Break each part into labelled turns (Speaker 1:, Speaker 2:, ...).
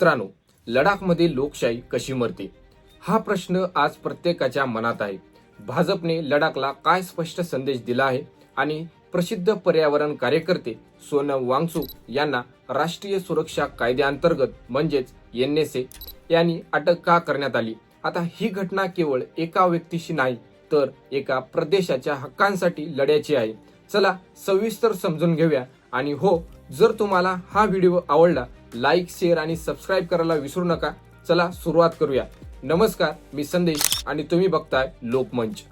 Speaker 1: मित्रांनो लडाखमध्ये लोकशाही कशी मरते? हा प्रश्न आज प्रत्येकाच्या मनात आहे. भाजपने लडाखला काय स्पष्ट संदेश दिला आहे आणि प्रसिद्ध पर्यावरण कार्यकर्ते सोनम वांगसू यांना राष्ट्रीय सुरक्षा कायद्याअंतर्गत म्हणजेच एन एस ए यांनी अटक का करण्यात आली? आता ही घटना केवळ एका व्यक्तीशी नाही तर एका प्रदेशाच्या हक्कांसाठी लढ्याची आहे. चला सविस्तर समजून घेऊया आणि हो जर तुम्हाला हा व्हिडिओ आवडला लाईक शेअर आणि सबस्क्राईब करायला विसरू नका. चला सुरुवात करूया. नमस्कार मी संदेश आणि तुम्ही बघताय लोकमंच.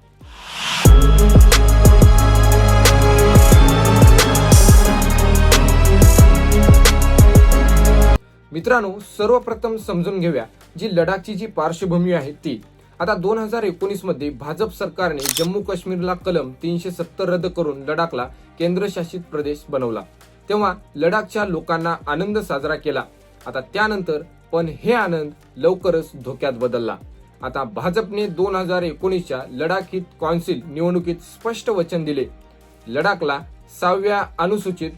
Speaker 1: मित्रांनो सर्वप्रथम समजून घेऊया जी लडाखची जी पार्श्वभूमी आहे ती. आता दोन हजार एकोणीसमध्ये भाजप सरकारने जम्मू काश्मीरला कलम तीनशे सत्तर रद्द करून लडाखला केंद्रशासित प्रदेश बनवला. तेव्हा लडाखच्या लोकांना आनंद साजरा केला. आता त्यानंतर पण हे आनंद लवकरच धोक्यात बदलला. आता भाजपने दोन हजार एकोणीसच्या लडाख हित कौन्सिल निवडणुकीत स्पष्ट वचन दिले. लडाखला सहाव्या अनुसूचित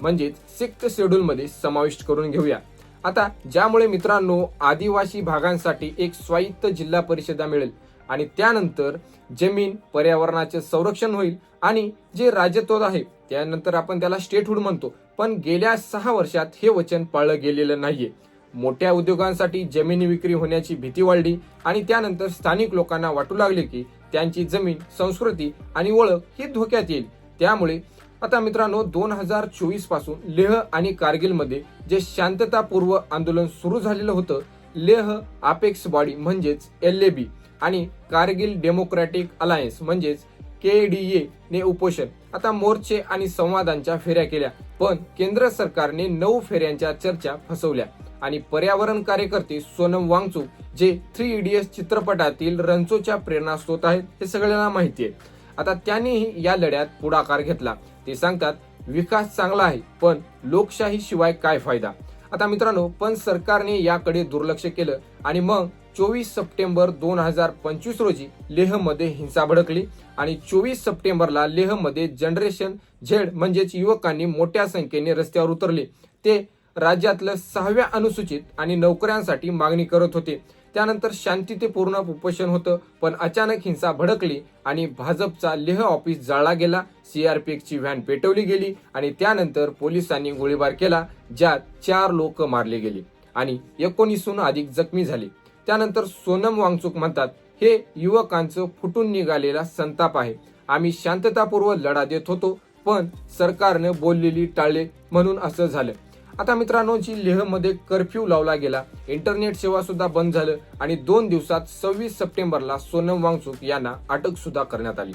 Speaker 1: म्हणजेच सिक्त शेड्यूलमध्ये समाविष्ट करून घेऊया. आता ज्यामुळे मित्रांनो आदिवासी भागांसाठी एक स्वायत्त जिल्हा परिषदा मिळेल. आणि त्यानंतर जमीन पर्यावरणाचे संरक्षण होईल आणि जे राजत्व आहे त्यानंतर आपण त्याला स्टेटहूड म्हणतो. पण गेल्या सहा वर्षात हे वचन पाळलं गेलेलं नाहीये. मोठ्या उद्योगांसाठी जमिनी विक्री होण्याची भीती वाढली आणि त्यानंतर स्थानिक लोकांना वाटू लागले की त्यांची जमीन संस्कृती आणि ओळख ही धोक्यात येईल. त्यामुळे आता मित्रांनो दोन हजार चोवीसपासून लेह आणि कारगिलमध्ये जे शांततापूर्व आंदोलन सुरू झालेलं होतं लेह आपेक्स बॉडी म्हणजेच एल ए बी. आणि कारगिल डेमोक्रॅटिक अलायन्स म्हणजेच के डी ए ने उपोषण. आता मोर्चे आणि संवादांच्या फेऱ्या केल्या पण केंद्र सरकारने नऊ फेऱ्यांच्या चर्चा फसवल्या. आणि पर्यावरण कार्यकर्ते सोनम वांगचू जे थ्री इडियट्स चित्रपटातील रणचोच्या प्रेरणास्रोत आहेत हे सगळ्यांना माहिती आहे. आता त्यांनीही या लढ्यात पुढाकार घेतला. ते सांगतात विकास चांगला आहे पण लोकशाही शिवाय काय फायदा? आता मित्रांनो पण सरकारने याकडे दुर्लक्ष केलं आणि मग चोवीस सप्टेंबर दोन हजार पंचवीस रोजी लेहमध्ये हिंसा भडकली आणि चोवीस सप्टेंबरला लेहमध्ये जनरेशन झेड म्हणजेच युवकांनी मोठ्या संख्येने रस्त्यावर उतरले. ते राज्यातलं सहाव्या अनुसूचित आणि नोकऱ्यांसाठी मागणी करत होते. त्यानंतर शांततेपूर्ण उपोषण होतं पण अचानक हिंसा भडकली आणि भाजपचा लेह ऑफिस जाळला गेला. सीआरपीएफची व्हॅन पेटवली गेली आणि त्यानंतर पोलिसांनी गोळीबार केला ज्यात चार लोक मारले गेले आणि एकोणीसहून अधिक जखमी झाले. त्यानंतर सोनम वांगचूक म्हणतात हे युवकांचं फुटून निघालेला संताप आहे. आम्ही शांततापूर्व लढा देत होतो पण सरकारनं बोललेली टाळले म्हणून असं झालं. आता मित्रांनो जी लेहमध्ये कर्फ्यू लावला गेला इंटरनेट सेवा सुद्धा बंद झालं आणि दोन दिवसात सव्वीस सप्टेंबरला सोनम वांगचूक यांना अटक सुद्धा करण्यात आली.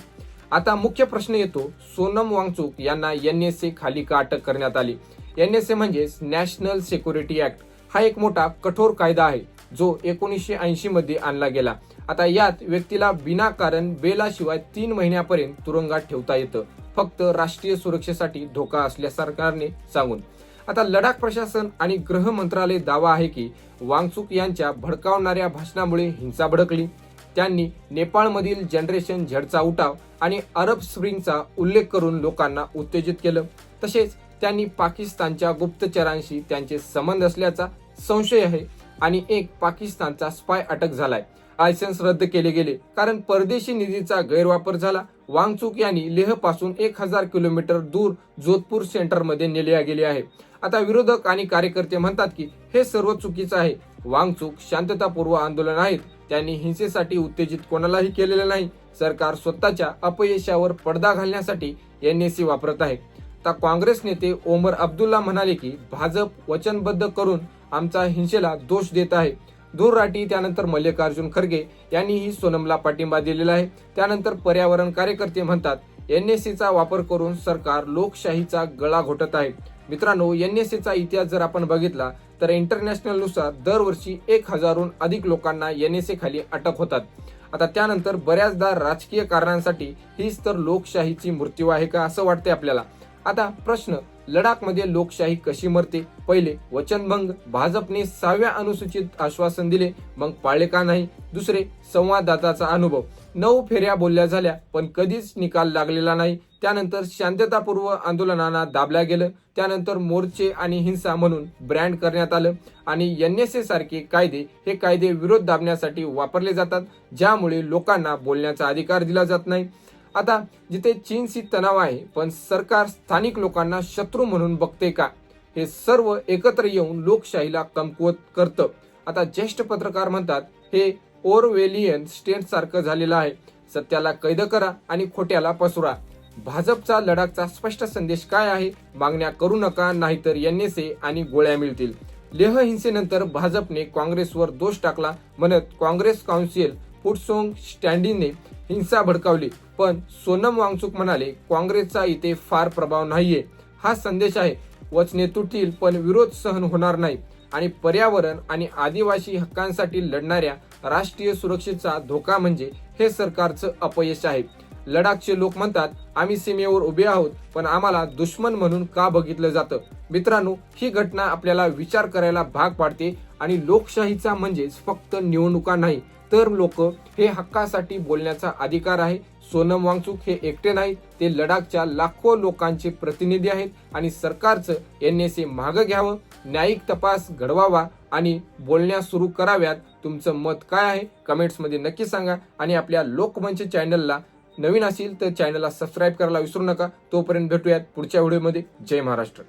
Speaker 1: आता मुख्य प्रश्न येतो सोनम वांगचूक यांना एन एस ए खाली का अटक करण्यात आली? एन एस ए म्हणजेच नॅशनल सिक्युरिटी ऍक्ट हा एक मोठा कठोर कायदा आहे. जो एकोणीसशे ऐंशीमध्ये आणला गेला. आता यात व्यक्तीला विनाकारण बेलाशिवाय तीन महिन्यापर्यंत तुरुंगात ठेवता येतं. फक्त राष्ट्रीय सुरक्षेसाठी धोका असल्या सरकारने सांगून. आता लडाख प्रशासन आणि गृह मंत्रालय दावा आहे की वांगचूक यांच्या भडकावणाऱ्या भाषणामुळे हिंसा भडकली. त्यांनी नेपाळमधील जनरेशन झडचा उठाव आणि अरब स्प्रिंगचा उल्लेख करून लोकांना उत्तेजित केलं. तसेच त्यांनी पाकिस्तानच्या गुप्तचरांशी त्यांचे संबंध असल्याचा संशय आहे. आणि एक पाकिस्तानचा स्पाय अटक झालाय. लायसन्स रद्द केले गेले. कारण परदेशी निधीचा गैरवापर झाला. वांगचूक यांनी लेहपासून एक हजार किलोमीटर दूर जोधपूर सेंटरमध्ये नेले गेले आहे आता विरोधक आणि कार्यकर्ते म्हणतात की हे सर्व चुकीचं आहे. वांगचूक शांततापूर्व आंदोलन आहेत त्यांनी हिंसेसाठी उत्तेजित कोणालाही केलेलं नाही. सरकार स्वतःच्या अपयशावर पडदा घालण्यासाठी एनएससी वापरत आहे. आता काँग्रेस नेते ओमर अब्दुल्ला म्हणाले की भाजप वचनबद्ध करून आमचा हिंसेला दोष देत आहे. दूर राठी त्यानंतर मल्लिकार्जुन खरगे यांनीही सोनमला पाठिंबा दिलेला आहे. त्यानंतर पर्यावरण कार्यकर्ते म्हणतात एन एस सीचा वापर करून सरकार लोकशाहीचा गळा घोटत आहे. मित्रांनो एन एस सीचा इतिहास जर आपण बघितला तर इंटरनॅशनलनुसार दरवर्षी एक हजारहून अधिक लोकांना एन एस खाली अटक होतात. आता त्यानंतर बऱ्याचदा राजकीय कारणांसाठी हीच तर लोकशाहीची मृत्यू आहे का असं वाटते आपल्याला. आता प्रश्न लडाखमध्ये लोकशाही कशी मरते? पहिले वचनभंग. भाजपने सहाव्या अनुसूचित आश्वासन दिले मग पाळले का नाही? दुसरे संवाददाताचा अनुभव. नऊ फेऱ्या बोलल्या झाल्या पण कधीच निकाल लागलेला नाही. त्यानंतर शांततापूर्व आंदोलनांना दाबल्या गेलं. त्यानंतर मोर्चे आणि हिंसा म्हणून ब्रँड करण्यात आलं. आणि एन एस ए सारखे कायदे हे कायदे विरोध दाबण्यासाठी वापरले जातात ज्यामुळे लोकांना बोलण्याचा अधिकार दिला जात नाही. आता जिथे चीनशी तणाव आहे पण सरकार स्थानिक लोकांना शत्रू म्हणून बघते का? हे सर्व एकत्र येऊन लोकशाहीला कमकुवत करतं. आता ज्येष्ठ पत्रकार म्हणतात हे ओरवेलियन स्टेट सारखं झालेलं आहे. सत्याला कैद करा आणि खोट्याला पसुरा. भाजपचा लडाखचा स्पष्ट संदेश काय आहे? मागण्या करू नका नाहीतर एनएसए आणि गोळ्या मिळतील. लेह हिंसेनंतर भाजपने काँग्रेसवर दोष टाकला म्हणत काँग्रेस काउन्सिल पुटसोंग स्टँडीने हिंसा भडकावली. पण सोनम वांगचुक म्हणाले काँग्रेसचा इथे फार प्रभाव नाहीये. हा संदेश आहे. वचने तुटतील पण विरोध सहन होणार नाही. आणि पर्यावरण आणि आदिवासी हक्कांसाठी लढणाऱ्या राष्ट्रीय सुरक्षेचा धोका म्हणजे हे सरकारचं अपयश आहे. लडाखचे लोक म्हणतात आम्ही सीमेवर उभे आहोत पण आम्हाला दुश्मन म्हणून का बघितलं जातं? मित्रांनो ही घटना आपल्याला विचार करायला भाग पाडते आणि लोकशाहीचा म्हणजेच फक्त निवडणुका नाही तर लोक हे हक्कासाठी बोलण्याचा अधिकार आहे. सोनम वांगचुक हे एकटे नाही ते लडाखच्या लाखो लोकांचे प्रतिनिधी आहेत आणि सरकारचं एन एस ए मागं घ्यावं न्यायिक तपास घडवावा आणि बोलण्या सुरू कराव्यात. तुमचं मत काय आहे? कमेंट्समध्ये नक्की सांगा आणि आपल्या लोकमंच चॅनलला नवीन असेल तर चॅनलला सबस्क्राईब करायला विसरू नका. तोपर्यंत भेटूयात पुढच्या व्हिडिओमध्ये. जय महाराष्ट्र.